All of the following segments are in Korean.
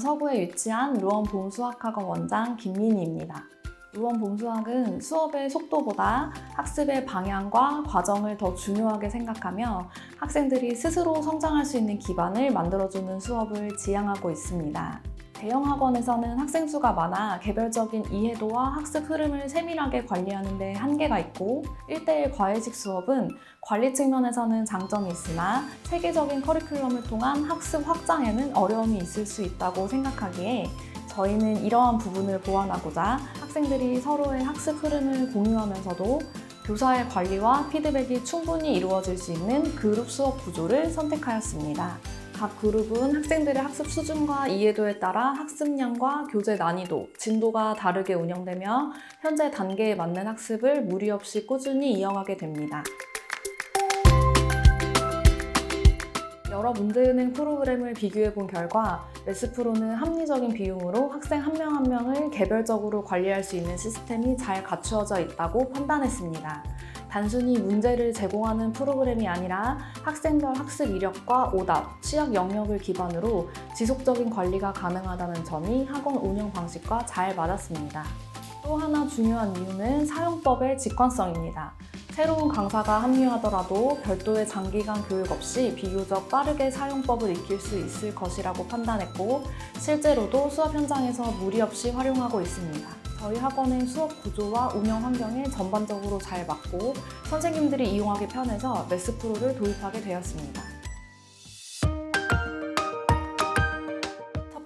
서구에 위치한 루원 봄수학학원 원장 김민희입니다. 루원 봄수학은 수업의 속도보다 학습의 방향과 과정을 더 중요하게 생각하며 학생들이 스스로 성장할 수 있는 기반을 만들어주는 수업을 지향하고 있습니다. 대형 학원에서는 학생 수가 많아 개별적인 이해도와 학습 흐름을 세밀하게 관리하는 데 한계가 있고 1대1 과외식 수업은 관리 측면에서는 장점이 있으나 체계적인 커리큘럼을 통한 학습 확장에는 어려움이 있을 수 있다고 생각하기에 저희는 이러한 부분을 보완하고자 학생들이 서로의 학습 흐름을 공유하면서도 교사의 관리와 피드백이 충분히 이루어질 수 있는 그룹 수업 구조를 선택하였습니다. 각 그룹은 학생들의 학습 수준과 이해도에 따라 학습량과 교재 난이도, 진도가 다르게 운영되며 현재 단계에 맞는 학습을 무리 없이 꾸준히 이어가게 됩니다. 여러 문제은행 프로그램을 비교해 본 결과 메스프로는 합리적인 비용으로 학생 한명한 명을 개별적으로 관리할 수 있는 시스템이 잘 갖추어져 있다고 판단했습니다. 단순히 문제를 제공하는 프로그램이 아니라 학생별 학습 이력과 오답, 취약 영역을 기반으로 지속적인 관리가 가능하다는 점이 학원 운영 방식과 잘 맞았습니다. 또 하나 중요한 이유는 사용법의 직관성입니다. 새로운 강사가 합류하더라도 별도의 장기간 교육 없이 비교적 빠르게 사용법을 익힐 수 있을 것이라고 판단했고 실제로도 수업 현장에서 무리 없이 활용하고 있습니다. 저희 학원의 수업 구조와 운영 환경에 전반적으로 잘 맞고 선생님들이 이용하기 편해서 메스 프로를 도입하게 되었습니다.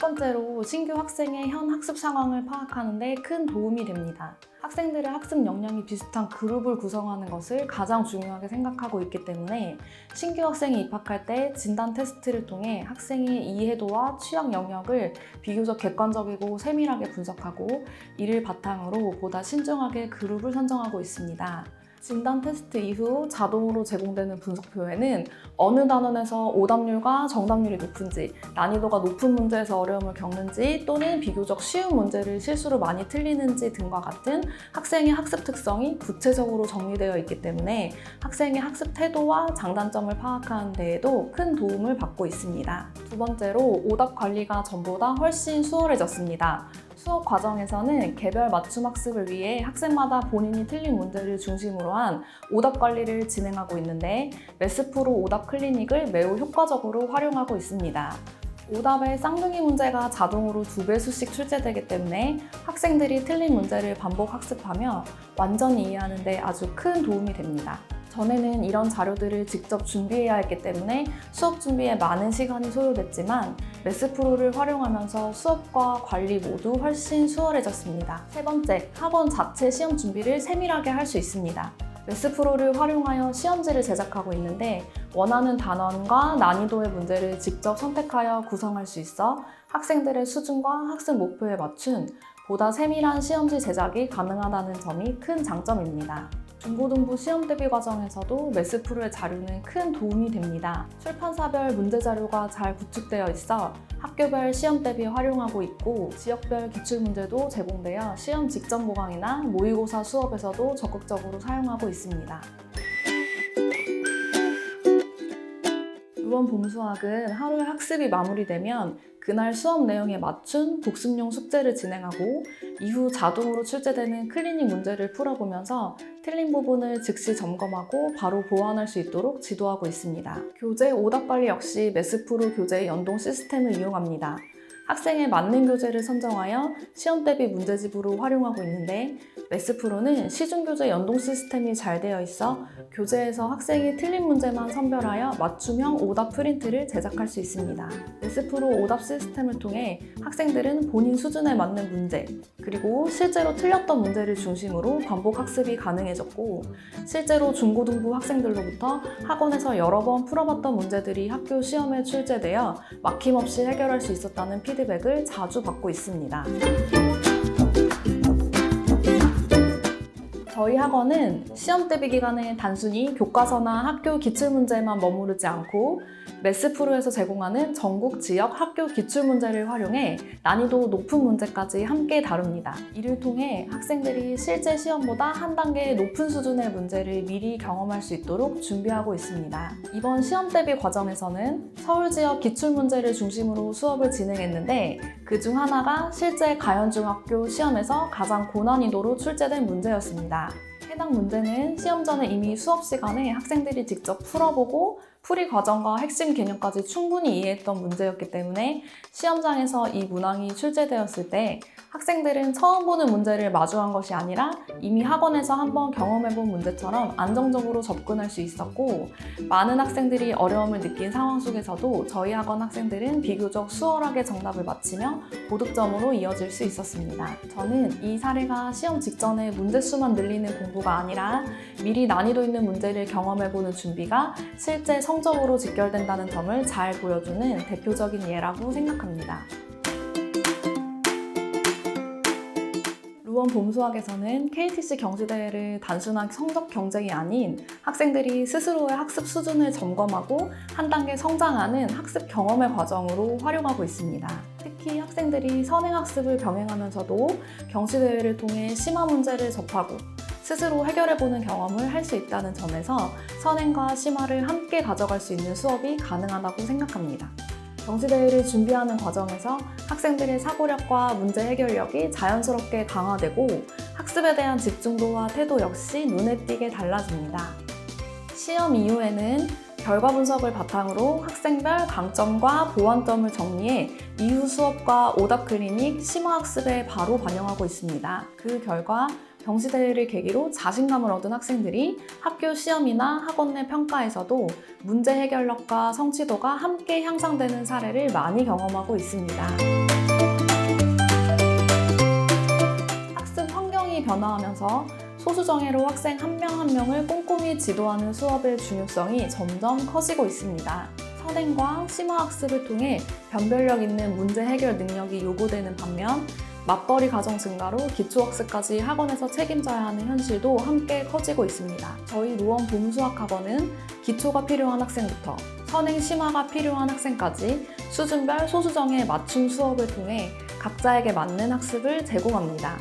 번째로 신규 학생의 현 학습 상황을 파악하는 데 큰 도움이 됩니다. 학생들의 학습 역량이 비슷한 그룹을 구성하는 것을 가장 중요하게 생각하고 있기 때문에 신규 학생이 입학할 때 진단 테스트를 통해 학생의 이해도와 취약 영역을 비교적 객관적이고 세밀하게 분석하고 이를 바탕으로 보다 신중하게 그룹을 선정하고 있습니다. 진단 테스트 이후 자동으로 제공되는 분석표에는 어느 단원에서 오답률과 정답률이 높은지, 난이도가 높은 문제에서 어려움을 겪는지 또는 비교적 쉬운 문제를 실수로 많이 틀리는지 등과 같은 학생의 학습 특성이 구체적으로 정리되어 있기 때문에 학생의 학습 태도와 장단점을 파악하는 데에도 큰 도움을 받고 있습니다. 두 번째로 오답 관리가 전보다 훨씬 수월해졌습니다. 수업 과정에서는 개별 맞춤 학습을 위해 학생마다 본인이 틀린 문제를 중심으로 한 오답 관리를 진행하고 있는데 메스프로 오답 클리닉을 매우 효과적으로 활용하고 있습니다. 오답의 쌍둥이 문제가 자동으로 두 배수씩 출제되기 때문에 학생들이 틀린 문제를 반복 학습하며 완전히 이해하는 데 아주 큰 도움이 됩니다. 전에는 이런 자료들을 직접 준비해야 했기 때문에 수업 준비에 많은 시간이 소요됐지만 메스프로를 활용하면서 수업과 관리 모두 훨씬 수월해졌습니다. 세 번째, 학원 자체 시험 준비를 세밀하게 할 수 있습니다. 메스프로를 활용하여 시험지를 제작하고 있는데 원하는 단원과 난이도의 문제를 직접 선택하여 구성할 수 있어 학생들의 수준과 학습 목표에 맞춘 보다 세밀한 시험지 제작이 가능하다는 점이 큰 장점입니다. 중고등부 시험 대비 과정에서도 메스프로의 자료는 큰 도움이 됩니다. 출판사별 문제 자료가 잘 구축되어 있어 학교별 시험 대비 활용하고 있고 지역별 기출 문제도 제공되어 시험 직전 보강이나 모의고사 수업에서도 적극적으로 사용하고 있습니다. 루원 봄수학은 하루에 학습이 마무리되면 그날 수업 내용에 맞춘 복습용 숙제를 진행하고 이후 자동으로 출제되는 클리닉 문제를 풀어보면서 틀린 부분을 즉시 점검하고 바로 보완할 수 있도록 지도하고 있습니다. 교재 오답 관리 역시 메스프로 교재 연동 시스템을 이용합니다. 학생에 맞는 교재를 선정하여 시험 대비 문제집으로 활용하고 있는데 메스프로는 시중교재 연동 시스템이 잘 되어 있어 교재에서 학생이 틀린 문제만 선별하여 맞춤형 오답 프린트를 제작할 수 있습니다. 메스프로 오답 시스템을 통해 학생들은 본인 수준에 맞는 문제, 그리고 실제로 틀렸던 문제를 중심으로 반복 학습이 가능해졌고 실제로 중고등부 학생들로부터 학원에서 여러 번 풀어봤던 문제들이 학교 시험에 출제되어 막힘없이 해결할 수 있었다는 피 드백을 자주 받고 있습니다. 저희 학원은 시험 대비 기간에 단순히 교과서나 학교 기출 문제만 머무르지 않고 메스프로에서 제공하는 전국 지역 학교 기출 문제를 활용해 난이도 높은 문제까지 함께 다룹니다. 이를 통해 학생들이 실제 시험보다 한 단계 높은 수준의 문제를 미리 경험할 수 있도록 준비하고 있습니다. 이번 시험 대비 과정에서는 서울 지역 기출 문제를 중심으로 수업을 진행했는데 그 중 하나가 실제 가연중학교 시험에서 가장 고난이도로 출제된 문제였습니다. 해당 문제는 시험 전에 이미 수업 시간에 학생들이 직접 풀어보고 풀이 과정과 핵심 개념까지 충분히 이해했던 문제였기 때문에 시험장에서 이 문항이 출제되었을 때 학생들은 처음 보는 문제를 마주한 것이 아니라 이미 학원에서 한번 경험해본 문제처럼 안정적으로 접근할 수 있었고 많은 학생들이 어려움을 느낀 상황 속에서도 저희 학원 학생들은 비교적 수월하게 정답을 맞히며 고득점으로 이어질 수 있었습니다. 저는 이 사례가 시험 직전에 문제 수만 늘리는 공부가 아니라 미리 난이도 있는 문제를 경험해보는 준비가 실제 성 적으로 직결된다는 점을 잘 보여주는 대표적인 예라고 생각합니다. 루원 봄수학에서는 KTC 경시대회를 단순한 성적 경쟁이 아닌 학생들이 스스로의 학습 수준을 점검하고 한 단계 성장하는 학습 경험의 과정으로 활용하고 있습니다. 특히 학생들이 선행학습을 병행하면서도 경시대회를 통해 심화 문제를 접하고 스스로 해결해보는 경험을 할 수 있다는 점에서 선행과 심화를 함께 가져갈 수 있는 수업이 가능하다고 생각합니다. 경시대회를 준비하는 과정에서 학생들의 사고력과 문제 해결력이 자연스럽게 강화되고 학습에 대한 집중도와 태도 역시 눈에 띄게 달라집니다. 시험 이후에는 결과 분석을 바탕으로 학생별 강점과 보완점을 정리해 이후 수업과 오답 클리닉, 심화 학습에 바로 반영하고 있습니다. 그 결과 경시대회를 계기로 자신감을 얻은 학생들이 학교 시험이나 학원 내 평가에서도 문제 해결력과 성취도가 함께 향상되는 사례를 많이 경험하고 있습니다. 학습 환경이 변화하면서 소수정예로 학생 한 명 한 명을 꼼꼼히 지도하는 수업의 중요성이 점점 커지고 있습니다. 선행과 심화 학습을 통해 변별력 있는 문제 해결 능력이 요구되는 반면 맞벌이 과정 증가로 기초학습까지 학원에서 책임져야 하는 현실도 함께 커지고 있습니다. 저희 루원 봄수학학원은 기초가 필요한 학생부터 선행 심화가 필요한 학생까지 수준별 소수정예 맞춤 수업을 통해 각자에게 맞는 학습을 제공합니다.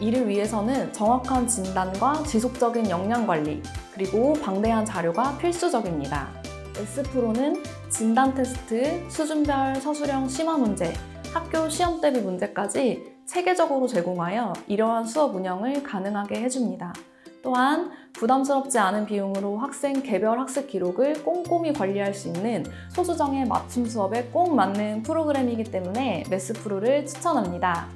이를 위해서는 정확한 진단과 지속적인 역량 관리, 그리고 방대한 자료가 필수적입니다. S프로는 진단 테스트, 수준별 서술형 심화 문제, 학교 시험 대비 문제까지 체계적으로 제공하여 이러한 수업 운영을 가능하게 해줍니다. 또한 부담스럽지 않은 비용으로 학생 개별 학습 기록을 꼼꼼히 관리할 수 있는 소수정의 맞춤 수업에 꼭 맞는 프로그램이기 때문에 메스 프로를 추천합니다.